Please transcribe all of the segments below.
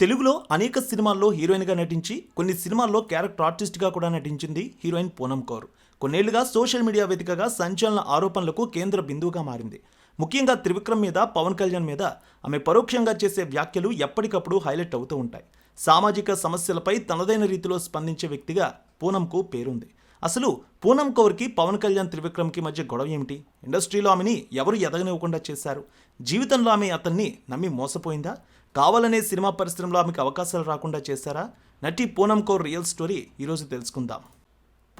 తెలుగులో అనేక సినిమాల్లో హీరోయిన్గా నటించి కొన్ని సినిమాల్లో క్యారెక్టర్ ఆర్టిస్ట్గా కూడా నటించింది హీరోయిన్ పూనం కౌర్. కొన్నేళ్ళుగా సోషల్ మీడియా వేదికగా సంచలన ఆరోపణలకు కేంద్ర బిందువుగా మారింది. ముఖ్యంగా త్రివిక్రమ్ మీద పవన్ కళ్యాణ్ మీద ఆమె పరోక్షంగా చేసే వ్యాఖ్యలు ఎప్పటికప్పుడు హైలైట్ అవుతూ ఉంటాయి. సామాజిక సమస్యలపై తనదైన రీతిలో స్పందించే వ్యక్తిగా పూనంకు పేరుంది. అసలు పూనం కౌర్కి పవన్ కళ్యాణ్ త్రివిక్రమ్కి మధ్య గొడవ ఏమిటి? ఇండస్ట్రీలో ఆమెని ఎవరు ఎదగనివ్వకుండా చేశారు? జీవితంలో ఆమె అతన్ని నమ్మి మోసపోయిందా? కావాలనే సినిమా పరిశ్రమలో ఆమెకు అవకాశాలు రాకుండా చేశారా? నటి పూనం కౌర్ రియల్ స్టోరీ ఈరోజు తెలుసుకుందాం.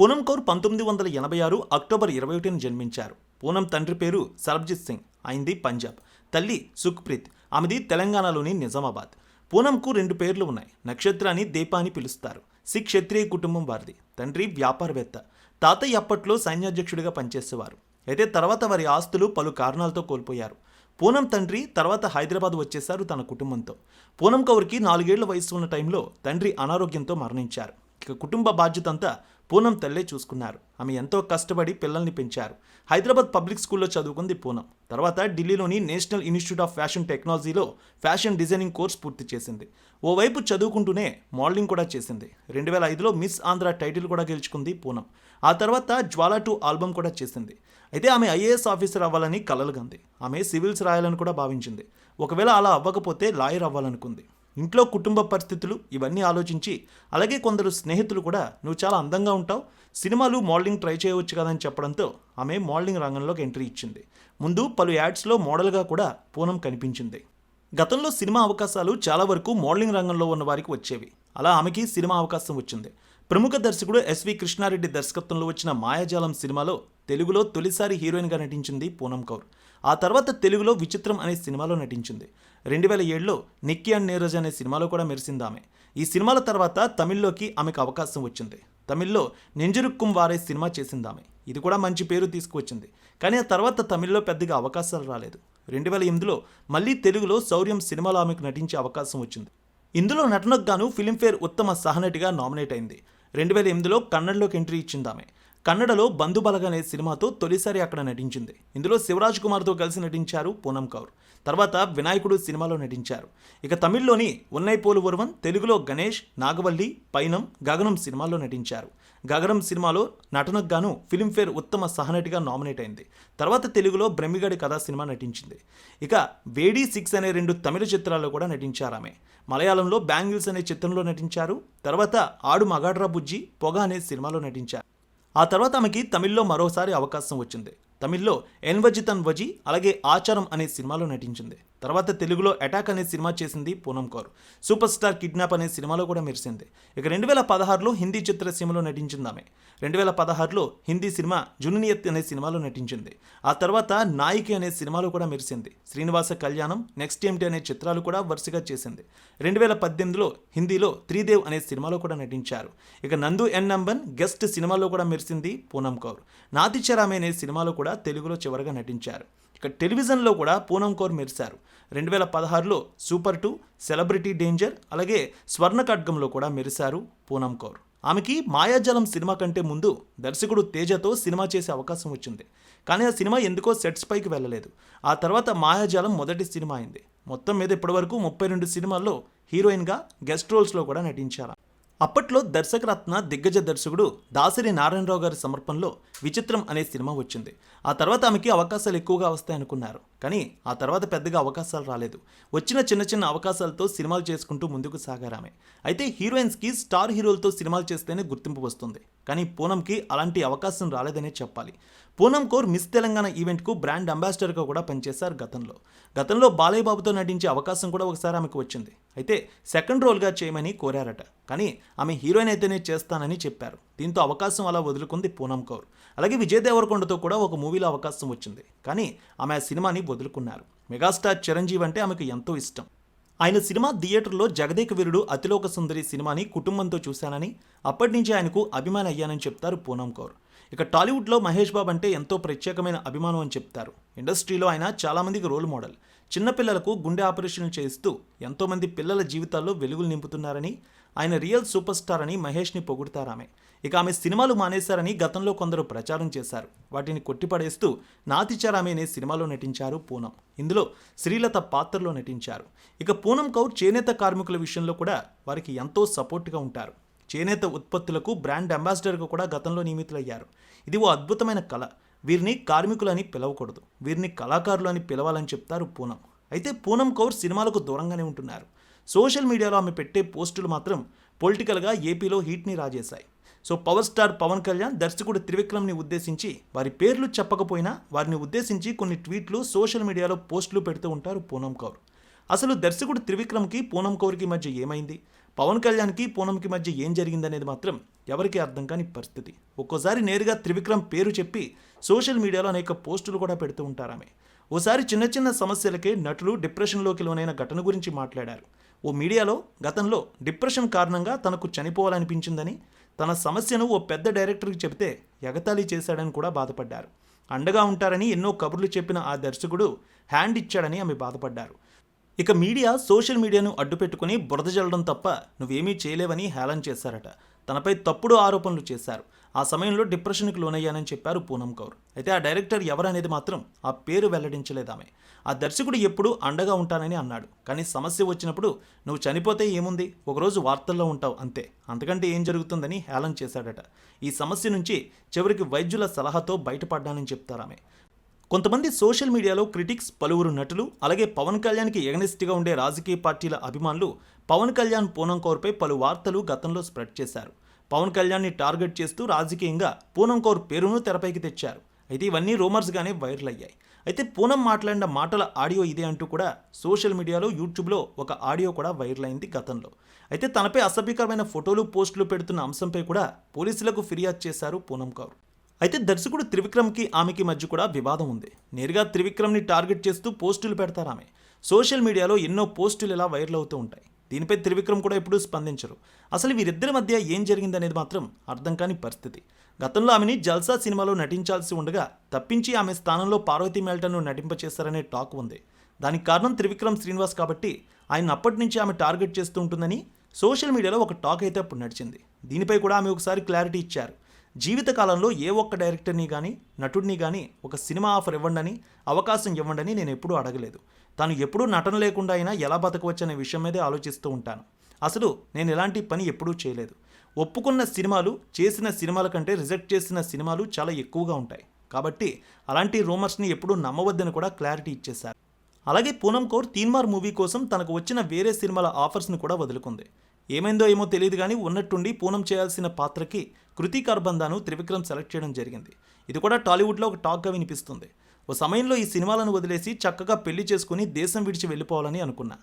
పూనం కౌర్ పంతొమ్మిది వందల ఎనభై ఆరు అక్టోబర్ ఇరవై ఒకటిన జన్మించారు. పూనం తండ్రి పేరు సర్బ్జిత్ సింగ్ అయింది పంజాబ్. తల్లి సుఖ్ప్రీత్ ఆమెది తెలంగాణలోని నిజామాబాద్. పూనంకు రెండు పేర్లు ఉన్నాయి. నక్షత్రాన్ని దీపా అని పిలుస్తారు. సి క్షత్రియ కుటుంబం వారిది. తండ్రి వ్యాపారవేత్త. తాతయ్య అప్పట్లో సైన్యాధ్యక్షుడిగా పనిచేసేవారు. అయితే తర్వాత వారి ఆస్తులు పలు కారణాలతో కోల్పోయారు. పూనం తండ్రి తర్వాత హైదరాబాద్ వచ్చేశారు తన కుటుంబంతో. పూనం కౌర్కి నాలుగేళ్ళ వయసు ఉన్న టైంలో తండ్రి అనారోగ్యంతో మరణించారు. ఇక కుటుంబ బాధ్యత అంతా పూనం తల్లే చూసుకున్నారు. ఆమె ఎంతో కష్టపడి పిల్లల్ని పెంచారు. హైదరాబాద్ పబ్లిక్ స్కూల్లో చదువుకుంది పూనం. తర్వాత ఢిల్లీలోని నేషనల్ ఇన్స్టిట్యూట్ ఆఫ్ ఫ్యాషన్ టెక్నాలజీలో ఫ్యాషన్ డిజైనింగ్ కోర్స్ పూర్తి చేసింది. ఓవైపు చదువుకుంటూనే మోడలింగ్ కూడా చేసింది. రెండు వేల ఐదులో మిస్ ఆంధ్ర టైటిల్ కూడా గెలుచుకుంది పూనం. ఆ తర్వాత జ్వాలా టూ ఆల్బమ్ కూడా చేసింది. అయితే ఆమె ఐఏఎస్ ఆఫీసర్ అవ్వాలని కలలుగంది. ఆమె సివిల్స్ రాయాలని కూడా భావించింది. ఒకవేళ అలా అవ్వకపోతే లాయర్ అవ్వాలనుకుంది. ఇంట్లో కుటుంబ పరిస్థితులు ఇవన్నీ ఆలోచించి అలాగే కొందరు స్నేహితులు కూడా నువ్వు చాలా అందంగా ఉంటావు సినిమాలు మోడలింగ్ ట్రై చేయవచ్చు కదని చెప్పడంతో ఆమె మోడలింగ్ రంగంలోకి ఎంట్రీ ఇచ్చింది. ముందు పలు యాడ్స్లో మోడల్గా కూడా పూనం కనిపించింది. గతంలో సినిమా అవకాశాలు చాలా వరకు మోడలింగ్ రంగంలో ఉన్న వారికి వచ్చేవి. అలా ఆమెకి సినిమా అవకాశం వచ్చింది. ప్రముఖ దర్శకుడు ఎస్వి కృష్ణారెడ్డి దర్శకత్వంలో వచ్చిన మాయాజాలం సినిమాలో తెలుగులో తొలిసారి హీరోయిన్గా నటించింది పూనం కౌర్. ఆ తర్వాత తెలుగులో విచిత్రం అనే సినిమాలో నటించింది. రెండు వేల ఏడులో నిక్కీ అండ్ నీరజ్ అనే సినిమాలో కూడా మెరిసింది ఆమె ఈ సినిమాల తర్వాత తమిళ్ళోకి ఆమెకు అవకాశం వచ్చింది. తమిళ్ళో నెంజురుక్కుం వారే సినిమా చేసింది ఆమె ఇది కూడా మంచి పేరు తీసుకువచ్చింది. కానీ ఆ తర్వాత తమిళ్ళో పెద్దగా అవకాశాలు రాలేదు. రెండు వేల ఎనిమిదిలో మళ్ళీ తెలుగులో శౌర్యం సినిమాలో ఆమెకు నటించే అవకాశం వచ్చింది. ఇందులో నటనకు గాను ఫిలింఫేర్ ఉత్తమ సహనటిగా నామినేట్ అయింది. రెండు వేల ఎనిమిదిలో కన్నడలోకి ఎంట్రీ ఇచ్చింది ఆమె కన్నడలో బంధుబలగ అనే సినిమాతో తొలిసారి అక్కడ నటించింది. ఇందులో శివరాజ్ కుమార్తో కలిసి నటించారు పూనం కౌర్. తర్వాత వినాయకుడు సినిమాలో నటించారు. ఇక తమిళ్ళోని ఉన్నై పోలు ఒరువన్ తెలుగులో గణేష్ నాగవల్లి పైనం గగనం సినిమాల్లో నటించారు. గగనం సినిమాలో నటనకు గాను ఫిలింఫేర్ ఉత్తమ సహనటిగా నామినేట్ అయింది. తర్వాత తెలుగులో బ్రహ్మిగడి కథా సినిమా నటించింది. ఇక వేడి సిక్స్ అనే రెండు తమిళ చిత్రాల్లో కూడా నటించారు ఆమె మలయాళంలో బ్యాంగిల్స్ అనే చిత్రంలో నటించారు. తర్వాత ఆడు మగాడ్రా బుజ్జి పొగ అనే సినిమాలో నటించారు. ఆ తర్వాత ఆమెకి తమిళ్ళో మరోసారి అవకాశం వచ్చింది. తమిళ్ళో ఎన్వజితన్ తన్వజి అలాగే ఆచారం అనే సినిమాలో నటించింది. తర్వాత తెలుగులో అటాక్ అనే సినిమా చేసింది Poonam Kaur. Super star kidnap అనే సినిమాలో కూడా మెరిసింది. ఇక రెండు వేల పదహారులో హిందీ చిత్రసీమలో నటించింది ఆమె. రెండు వేల పదహారులో హిందీ సినిమా జునునియత్ అనే సినిమాలో నటించింది. ఆ తర్వాత నాయికి అనే సినిమాలో కూడా మెరిసింది. శ్రీనివాస కళ్యాణం నెక్స్ట్ ఏమిటి అనే చిత్రాలు కూడా వరుసగా చేసింది. రెండు వేల పద్దెనిమిదిలో హిందీలో త్రిదేవ్ అనే సినిమాలో కూడా నటించారు. ఇక నందు ఎన్ నంబన్ గెస్ట్ సినిమాలో కూడా మెరిసింది పూనం కౌర్. నాతిచరామే అనే సినిమాలో కూడా తెలుగులో చివరగా నటించారు. ఇక టెలివిజన్లో కూడా పూనం కౌర్ మెరిశారు. రెండు వేల పదహారులో సూపర్ టూ సెలబ్రిటీ డేంజర్ అలాగే స్వర్ణ ఖడ్గంలో కూడా మెరిశారు పూనం కౌర్. ఆమెకి మాయాజలం సినిమా కంటే ముందు దర్శకుడు తేజతో సినిమా చేసే అవకాశం వచ్చింది. కానీ ఆ సినిమా ఎందుకో సెట్స్ పైకి వెళ్ళలేదు. ఆ తర్వాత మాయాజాలం మొదటి సినిమా అయింది. మొత్తం మీద ఇప్పటివరకు ముప్పై రెండు సినిమాల్లో హీరోయిన్గా గెస్ట్ రోల్స్లో కూడా నటించారు అప్పట్లో దర్శకరత్న దిగ్గజ దర్శకుడు దాసరి నారాయణరావు గారి సమర్పణలో విచిత్రం అనే సినిమా వచ్చింది. ఆ తర్వాత ఆమెకి అవకాశాలు ఎక్కువగా వస్తాయనుకున్నారు. కానీ ఆ తర్వాత పెద్దగా అవకాశాలు రాలేదు. వచ్చిన చిన్న చిన్న అవకాశాలతో సినిమాలు చేసుకుంటూ ముందుకు సాగారు అయితే హీరోయిన్స్కి స్టార్ హీరోలతో సినిమాలు చేస్తేనే గుర్తింపు వస్తుంది. కానీ పూనంకి అలాంటి అవకాశం రాలేదనే చెప్పాలి. పూనం కోర్ మిస్ తెలంగాణ ఈవెంట్కు బ్రాండ్ అంబాసిడర్గా కూడా పనిచేశారు గతంలో. గతంలో బాలయ్య బాబుతో నటించే అవకాశం కూడా ఒకసారి ఆమెకు వచ్చింది. అయితే సెకండ్ రోల్గా చేయమని కోరారట. కానీ ఆమె హీరోయిన్ అయితేనే చేస్తానని చెప్పారు. దీంతో అవకాశం అలా వదులుకుంది పూనం కౌర్. అలాగే విజయ్ దేవరకొండతో కూడా ఒక మూవీలో అవకాశం వచ్చింది. కానీ ఆమె ఆ సినిమాని వదులుకున్నారు. మెగాస్టార్ చిరంజీవి అంటే ఆమెకు ఎంతో ఇష్టం. ఆయన సినిమా థియేటర్లో జగదేక వీరుడు అతిలోక సుందరి సినిమాని కుటుంబంతో చూశానని అప్పటి నుంచి ఆయనకు అభిమాని అయ్యానని చెప్తారు పూనం కౌర్. ఇక టాలీవుడ్లో మహేష్ బాబు అంటే ఎంతో ప్రత్యేకమైన అభిమానం అని చెప్తారు. ఇండస్ట్రీలో ఆయన చాలామందికి రోల్ మోడల్. చిన్నపిల్లలకు గుండె ఆపరేషన్లు చేయిస్తూ ఎంతోమంది పిల్లల జీవితాల్లో వెలుగులు నింపుతున్నారని ఆయన రియల్ సూపర్ స్టార్ అని మహేష్ని పొగుడతారామె ఇక ఆమె సినిమాలు మానేశారని గతంలో కొందరు ప్రచారం చేశారు. వాటిని కొట్టిపడేస్తూ నాతిచారామె అనే సినిమాలో నటించారు పూనం. ఇందులో శ్రీలత పాత్రలో నటించారు. ఇక పూనం కౌర్ చేనేత కార్మికుల విషయంలో కూడా వారికి ఎంతో సపోర్ట్గా ఉంటారు. చేనేత ఉత్పత్తులకు బ్రాండ్ అంబాసిడర్గా కూడా గతంలో నియమితులయ్యారు. ఇది ఓ అద్భుతమైన కళ. వీరిని కార్మికులని పిలవకూడదు. వీరిని కళాకారులు అని పిలవాలని చెప్తారు పూనం. అయితే పూనం కౌర్ సినిమాలకు దూరంగానే ఉంటున్నారు. సోషల్ మీడియాలో ఆమె పెట్టే పోస్టులు మాత్రం పొలిటికల్గా ఏపీలో హీట్ని రాజేశాయి. So power star Pawan Kalyan దర్శకుడు త్రివిక్రమ్ని ఉద్దేశించి వారి పేర్లు చెప్పకపోయినా వారిని ఉద్దేశించి కొన్ని ట్వీట్లు సోషల్ మీడియాలో పోస్టులు పెడుతూ ఉంటారు పూనం కౌర్. అసలు దర్శకుడు త్రివిక్రమ్కి పూనం కౌర్కి మధ్య ఏమైంది? పవన్ కళ్యాణ్కి పూనంకి మధ్య ఏం జరిగిందనేది మాత్రం ఎవరికీ అర్థం కాని పరిస్థితి. ఒక్కోసారి నేరుగా త్రివిక్రమ్ పేరు చెప్పి సోషల్ మీడియాలో అనేక పోస్టులు కూడా పెడుతూ ఉంటారామె. ఓసారి చిన్న చిన్న సమస్యలకే నటులు డిప్రెషన్లోకి లోనైన ఘటన గురించి మాట్లాడారు. ఓ మీడియాలో గతంలో డిప్రెషన్ కారణంగా తనకు చనిపోవాలనిపించిందని తన సమస్యను ఓ పెద్ద డైరెక్టర్కి చెబితే ఎగతాళి చేశాడని కూడా బాధపడ్డారు. అండగా ఉంటారని ఎన్నో కబుర్లు చెప్పిన ఆ దర్శకుడు హ్యాండ్ ఇచ్చాడని ఆమె బాధపడ్డారు. ఇక మీడియా సోషల్ మీడియాను అడ్డుపెట్టుకుని బురద జల్లడం తప్ప నువ్వేమీ చేయలేవని హేళన చేశారట. తనపై తప్పుడు ఆరోపణలు చేశారు. ఆ సమయంలో డిప్రెషన్కి లోనయ్యానని చెప్పారు పూనం కౌర్. అయితే ఆ డైరెక్టర్ ఎవరనేది మాత్రం ఆ పేరు వెల్లడించలేదామె ఆ దర్శకుడు ఎప్పుడూ అండగా ఉంటానని అన్నాడు. కానీ సమస్య వచ్చినప్పుడు నువ్వు చనిపోతే ఏముంది? ఒకరోజు వార్తల్లో ఉంటావు అంతే. అంతకంటే ఏం జరుగుతుందని హేళన చేశాడట. ఈ సమస్య నుంచి చివరికి వైద్యుల సలహాతో బయటపడ్డానని చెప్తారామె కొంతమంది సోషల్ మీడియాలో క్రిటిక్స్ పలువురు నటులు అలాగే పవన్ కళ్యాణ్కి ఎగనిస్ట్గా ఉండే రాజకీయ పార్టీల అభిమానులు పవన్ కళ్యాణ్ పూనం కౌర్పై పలు వార్తలు గతంలో స్ప్రెడ్ చేశారు. పవన్ కళ్యాణ్ని టార్గెట్ చేస్తూ రాజకీయంగా పూనం కౌర్ పేరును తెరపైకి తెచ్చారు. అయితే ఇవన్నీ రూమర్స్గానే వైరల్ అయ్యాయి. అయితే పూనం మాట్లాడిన మాటల ఆడియో ఇదే అంటూ కూడా సోషల్ మీడియాలో యూట్యూబ్లో ఒక ఆడియో కూడా వైరల్ అయింది గతంలో. అయితే తనపై అసభ్యకరమైన ఫోటోలు పోస్టులు పెడుతున్న అంశంపై కూడా పోలీసులకు ఫిర్యాదు చేశారు పూనం కౌర్. అయితే దర్శకుడు త్రివిక్రమ్కి ఆమెకి మధ్య కూడా వివాదం ఉంది. నేరుగా త్రివిక్రమ్ని టార్గెట్ చేస్తూ పోస్టులు పెడతారు ఆమె. సోషల్ మీడియాలో ఎన్నో పోస్టులు ఇలా వైరల్ అవుతూ ఉంటాయి. దీనిపై త్రివిక్రమ్ కూడా ఎప్పుడూ స్పందించరు. అసలు వీరిద్దరి మధ్య ఏం జరిగిందనేది మాత్రం అర్థం కాని పరిస్థితి. గతంలో ఆమెని జల్సా సినిమాలో నటించాల్సి ఉండగా తప్పించి ఆమె స్థానంలో పార్వతీ మేల్టన్ను నటింపచేస్తారనే టాక్ ఉంది. దానికి కారణం త్రివిక్రమ్ శ్రీనివాస్ కాబట్టి ఆయన అప్పటి నుంచి ఆమె టార్గెట్ చేస్తూ ఉంటుందని సోషల్ మీడియాలో ఒక టాక్ అయితే అప్పుడు నడిచింది. దీనిపై కూడా ఆమె ఒకసారి క్లారిటీ ఇచ్చారు. జీవితకాలంలో ఏ ఒక్క డైరెక్టర్ని కానీ నటుడిని కానీ ఒక సినిమా ఆఫర్ ఇవ్వండని అవకాశం ఇవ్వండని నేను ఎప్పుడూ అడగలేదు. తాను ఎప్పుడూ నటన లేకుండా అయినా ఎలా బతకవచ్చు అనే విషయం మీదే ఆలోచిస్తూ ఉంటాను. అసలు నేను ఎలాంటి పని ఎప్పుడూ చేయలేదు. ఒప్పుకున్న సినిమాలు చేసిన సినిమాల కంటే రిజెక్ట్ చేసిన సినిమాలు చాలా ఎక్కువగా ఉంటాయి. కాబట్టి అలాంటి రూమర్స్ని ఎప్పుడూ నమ్మవద్దని కూడా క్లారిటీ ఇచ్చేశారు. అలాగే పూనం కౌర్ తీన్మార్ మూవీ కోసం తనకు వచ్చిన వేరే సినిమాల ఆఫర్స్ని కూడా వదులుకుంది. ఏమైందో ఏమో తెలియదు కానీ ఉన్నట్టుండి పూనం చేయాల్సిన పాత్రకి కృతి కార్బందాను త్రివిక్రమ్ సెలెక్ట్ చేయడం జరిగింది. ఇది కూడా టాలీవుడ్లో ఒక టాక్గా వినిపిస్తుంది. ఓ సమయంలో ఈ సినిమాలను వదిలేసి చక్కగా పెళ్ళి చేసుకుని దేశం విడిచి వెళ్ళిపోవాలని అనుకున్నా.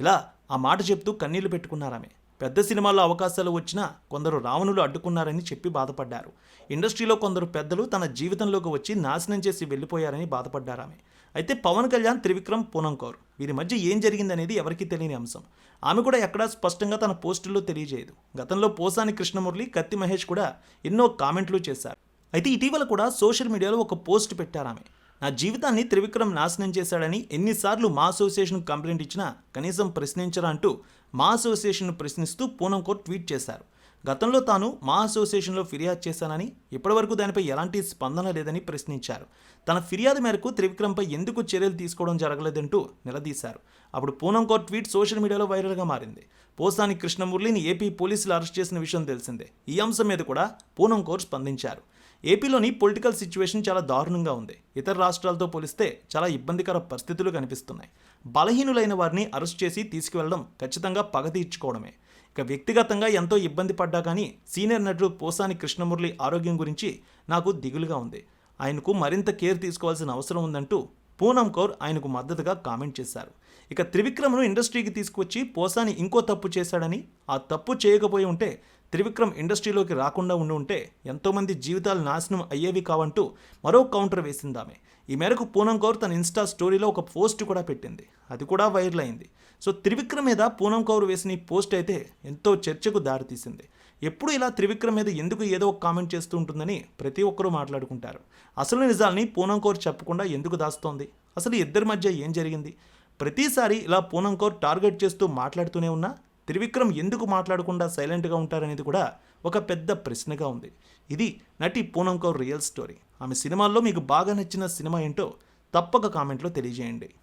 ఇలా ఆ మాట చెప్తూ కన్నీళ్ళు పెట్టుకున్నారామె. పెద్ద సినిమాల్లో అవకాశాలు వచ్చినా కొందరు రావణులు అడ్డుకున్నారని చెప్పి బాధపడ్డారు. ఇండస్ట్రీలో కొందరు పెద్దలు తన జీవితంలోకి వచ్చి నాశనం చేసి వెళ్ళిపోయారని బాధపడ్డారామె. అయితే పవన్ కళ్యాణ్ త్రివిక్రమ్ పూనం కౌర్. వీరి మధ్య ఏం జరిగిందనేది ఎవరికీ తెలియని అంశం. ఆమె కూడా ఎక్కడా స్పష్టంగా తన పోస్టుల్లో తెలియజేయదు. గతంలో పోసాని కృష్ణమురళి కత్తి మహేష్ కూడా ఎన్నో కామెంట్లు చేశారు. అయితే ఇటీవల కూడా సోషల్ మీడియాలో ఒక పోస్ట్ పెట్టారు ఆమె నా జీవితాన్ని త్రివిక్రమ్ నాశనం చేశాడని ఎన్నిసార్లు మా అసోసియేషన్ కంప్లైంట్ ఇచ్చినా కనీసం ప్రశ్నించరా అంటూ మా అసోసియేషన్ను ప్రశ్నిస్తూ పూనం కోర్ ట్వీట్ చేశారు. గతంలో తాను మా అసోసియేషన్లో ఫిర్యాదు చేశానని ఇప్పటివరకు దానిపై ఎలాంటి స్పందన లేదని ప్రశ్నించారు. తన ఫిర్యాదు మేరకు త్రివిక్రమ్పై ఎందుకు చర్యలు తీసుకోవడం జరగలేదంటూ నిలదీశారు. అప్పుడు పూనం కోర్ ట్వీట్ సోషల్ మీడియాలో వైరల్గా మారింది. పోసాని కృష్ణమురళిని ఏపీ పోలీసులు అరెస్ట్ చేసిన విషయం తెలిసిందే. ఈ అంశం మీద కూడా పూనం కోర్ స్పందించారు. ఏపీలోని పొలిటికల్ సిచ్యువేషన్ చాలా దారుణంగా ఉంది. ఇతర రాష్ట్రాలతో పోలిస్తే చాలా ఇబ్బందికర పరిస్థితులు కనిపిస్తున్నాయి. బలహీనులైన వారిని అరెస్ట్ చేసి తీసుకువెళ్ళడం ఖచ్చితంగా పగ తీర్చుకోవడమే. ఇక వ్యక్తిగతంగా ఎంతో ఇబ్బంది పడ్డా కానీ సీనియర్ నటుడు పోసాని కృష్ణమురళి ఆరోగ్యం గురించి నాకు దిగులుగా ఉంది. ఆయనకు మరింత కేర్ తీసుకోవాల్సిన అవసరం ఉందంటూ పూనం కౌర్ ఆయనకు మద్దతుగా కామెంట్ చేశారు. ఇక త్రివిక్రమ్ను ఇండస్ట్రీకి తీసుకువచ్చి పోసాని ఇంకో తప్పు చేశాడని ఆ తప్పు చేయకపోయి ఉంటే త్రివిక్రమ్ ఇండస్ట్రీలోకి రాకుండా ఉండి ఉంటే ఎంతోమంది జీవితాలు నాశనం అయ్యేవి కావంటూ మరో కౌంటర్ వేసిందామె. ఈ మేరకు పూనం కౌర్ తన ఇన్స్టా స్టోరీలో ఒక పోస్ట్ కూడా పెట్టింది. అది కూడా వైరల్ అయింది. సో త్రివిక్రమ్ మీద పూనం కౌర్ వేసిన ఈ పోస్ట్ అయితే ఎంతో చర్చకు దారితీసింది ఎప్పుడు ఇలా త్రివిక్రమ్ మీద ఎందుకు ఏదో ఒక కామెంట్ చేస్తూ ఉంటుందని ప్రతి ఒక్కరూ మాట్లాడుకుంటారు. అసలు నిజాల్ని పూనం కౌర్ చెప్పకుండా ఎందుకు దాస్తోంది? అసలు ఇద్దరి మధ్య ఏం జరిగింది? ప్రతిసారి ఇలా పూనం కౌర్ టార్గెట్ చేస్తూ మాట్లాడుతూనే ఉన్నా త్రివిక్రమ్ ఎందుకు మాట్లాడకుండా సైలెంట్గా ఉంటారనేది కూడా ఒక పెద్ద ప్రశ్నగా ఉంది. ఇది నటి పూనం కౌర్ రియల్ స్టోరీ. ఆమె సినిమాల్లో మీకు బాగా నచ్చిన సినిమా ఏంటో తప్పక కామెంట్లో తెలియజేయండి.